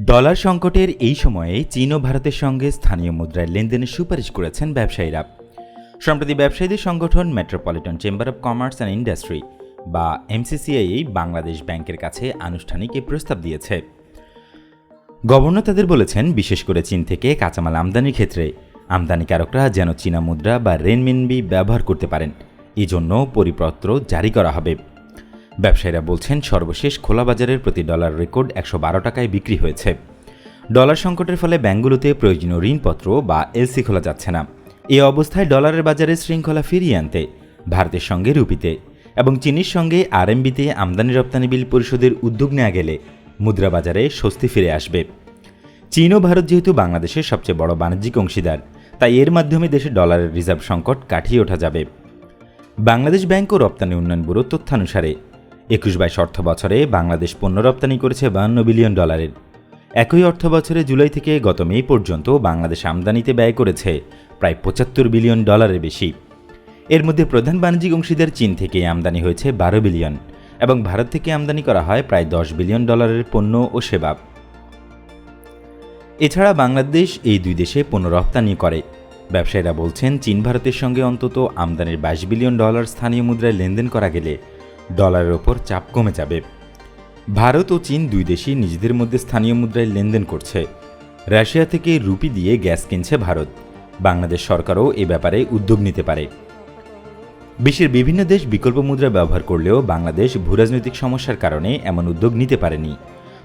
Dollar সংকটের এই সময়ে চীন ও ভারতের সঙ্গে স্থানীয় মুদ্রায় লেনদেনের সুপারিশ করেছেন ব্যবসায়ীরা। সম্প্রতি ব্যবসায়ীদের সংগঠন metropolitan chamber of commerce and industry বা এমসিসিআই বাংলাদেশ ব্যাংকের কাছে আনুষ্ঠানিক এই প্রস্তাব দিয়েছে। গভর্নর তাদের বলেছেন, বিশেষ করে চীন থেকে কাঁচামাল আমদানির ক্ষেত্রে আমদানিকারকরা যেন চীনা মুদ্রা বা রেনমিনবি ব্যবহার করতে পারেন। এই জন্য পরিপত্র জারি করা হবে। ব্যবসায়ীরা বলছেন, সর্বশেষ খোলা বাজারের প্রতি ডলার রেকর্ড একশো বারো টাকায় বিক্রি হয়েছে। ডলার সংকটের ফলে ব্যাংকগুলোতে প্রয়োজনীয় ঋণপত্র বা এলসি খোলা যাচ্ছে না। এই অবস্থায় ডলারের বাজারে শৃঙ্খলা ফিরিয়ে আনতে, ভারতের সঙ্গে রুপিতে এবং চীনের সঙ্গে আরএমবিতে আমদানি রপ্তানি বিল পরিশোধের উদ্যোগ নেওয়া গেলে মুদ্রা বাজারে স্বস্তি ফিরে আসবে। চীন ও ভারত যেহেতু বাংলাদেশের সবচেয়ে বড় বাণিজ্যিক অংশীদার, তাই এর মাধ্যমে দেশে ডলারের রিজার্ভ সংকট কাটিয়ে ওঠা যাবে। বাংলাদেশ ব্যাংক ও রপ্তানি উন্নয়ন ব্যুরো তথ্যানুসারে একুশ বাইশ অর্থ বছরে বাংলাদেশ পণ্য রপ্তানি করেছে বাহান্ন বিলিয়ন ডলারের। একই অর্থ বছরে জুলাই থেকে গত মে পর্যন্ত বাংলাদেশ আমদানিতে ব্যয় করেছে প্রায় পঁচাত্তর বিলিয়ন ডলারের বেশি। এর মধ্যে প্রধান বাণিজ্যিক অংশীদার চীন থেকে আমদানি হয়েছে বারো বিলিয়ন এবং ভারত থেকে আমদানি করা হয় প্রায় দশ বিলিয়ন ডলারের পণ্য ও সেবা। এছাড়া বাংলাদেশ এই দুই দেশে পণ্য রপ্তানি করে। ব্যবসায়ীরা বলছেন, চীন ভারতের সঙ্গে অন্তত আমদানির বাইশ বিলিয়ন ডলার স্থানীয় মুদ্রায় লেনদেন করা গেলে ডলারের ওপর চাপ কমে যাবে। ভারত ও চীন দুই দেশই নিজেদের মধ্যে স্থানীয় মুদ্রায় লেনদেন করছে। রাশিয়া থেকে রুপি দিয়ে গ্যাস কিনছে ভারত। বাংলাদেশ সরকারও এ ব্যাপারে উদ্যোগ নিতে পারে। বিশ্বের বিভিন্ন দেশ বিকল্প মুদ্রা ব্যবহার করলেও বাংলাদেশ ভূরাজনৈতিক সমস্যার কারণে এমন উদ্যোগ নিতে পারেনি।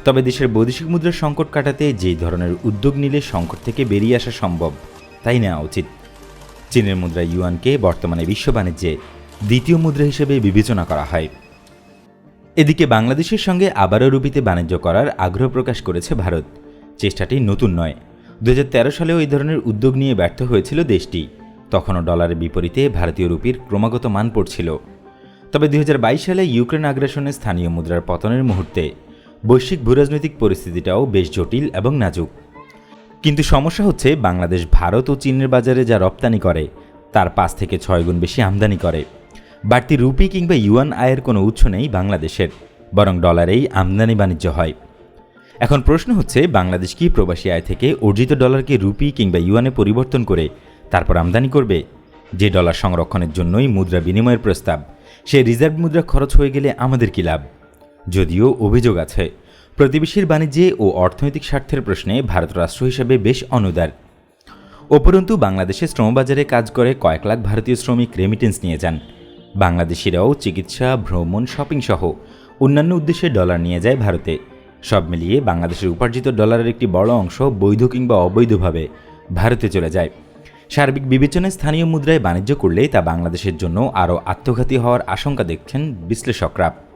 তবে দেশের বৈদেশিক মুদ্রার সংকট কাটাতে যেই ধরনের উদ্যোগ নিলে সংকট থেকে বেরিয়ে আসা সম্ভব, তাই নেওয়া উচিত। চীনের মুদ্রা ইউয়ানকে বর্তমানে বিশ্ব বাণিজ্যে দ্বিতীয় মুদ্রা হিসেবে বিবেচনা করা হয়। এদিকে বাংলাদেশের সঙ্গে আবারও রুপিতে বাণিজ্য করার আগ্রহ প্রকাশ করেছে ভারত। চেষ্টাটি নতুন নয়। দু সালেও এই ধরনের উদ্যোগ নিয়ে ব্যর্থ হয়েছিল দেশটি। তখনও ডলারের বিপরীতে ভারতীয় রুপির ক্রমাগত মান পড়ছিল। তবে দুই হাজার বাইশ সালে ইউক্রেন আগ্রাসনে স্থানীয় মুদ্রার পতনের মুহূর্তে বৈশ্বিক ভূরাজনৈতিক পরিস্থিতিটাও বেশ জটিল এবং নাজুক। কিন্তু সমস্যা হচ্ছে, বাংলাদেশ, ভারত ও চীনের বাজারে যা রপ্তানি করে, তার পাঁচ থেকে ছয় গুণ বেশি আমদানি করে। বাড়তি রুপি কিংবা ইউয়ান আয়ের কোনো উৎস নেই বাংলাদেশের, বরং ডলারেই আমদানি বাণিজ্য হয়। এখন প্রশ্ন হচ্ছে, বাংলাদেশ কি প্রবাসী আয় থেকে অর্জিত ডলারকে রুপি কিংবা ইউয়ানে পরিবর্তন করে তারপর আমদানি করবে? যে ডলার সংরক্ষণের জন্যই মুদ্রা বিনিময়ের প্রস্তাব, সে রিজার্ভ মুদ্রা খরচ হয়ে গেলে আমাদের কি লাভ? যদিও অভিযোগ আছে, প্রতিবেশীর বাণিজ্যে ও অর্থনৈতিক স্বার্থের প্রশ্নে ভারত রাষ্ট্র হিসেবে বেশ অনুদার। উপরন্তু, বাংলাদেশে শ্রমবাজারে কাজ করে কয়েক লাখ ভারতীয় শ্রমিক রেমিটেন্স নিয়ে যান। বাংলাদেশিরাও চিকিৎসা, ভ্রমণ শপিং সহ অন্যান্য উদ্দেশ্যে ডলার নিয়ে যায় ভারতে। সব মিলিয়ে বাংলাদেশের উপার্জিত ডলারের একটি বড় অংশ বৈধ কিংবা অবৈধভাবে ভারতে চলে যায়। সার্বিক বিবেচনায় স্থানীয় মুদ্রায় বাণিজ্য করলে তা বাংলাদেশের জন্য আরও আত্মঘাতী হওয়ার আশঙ্কা দেখছেন বিশ্লেষকরা।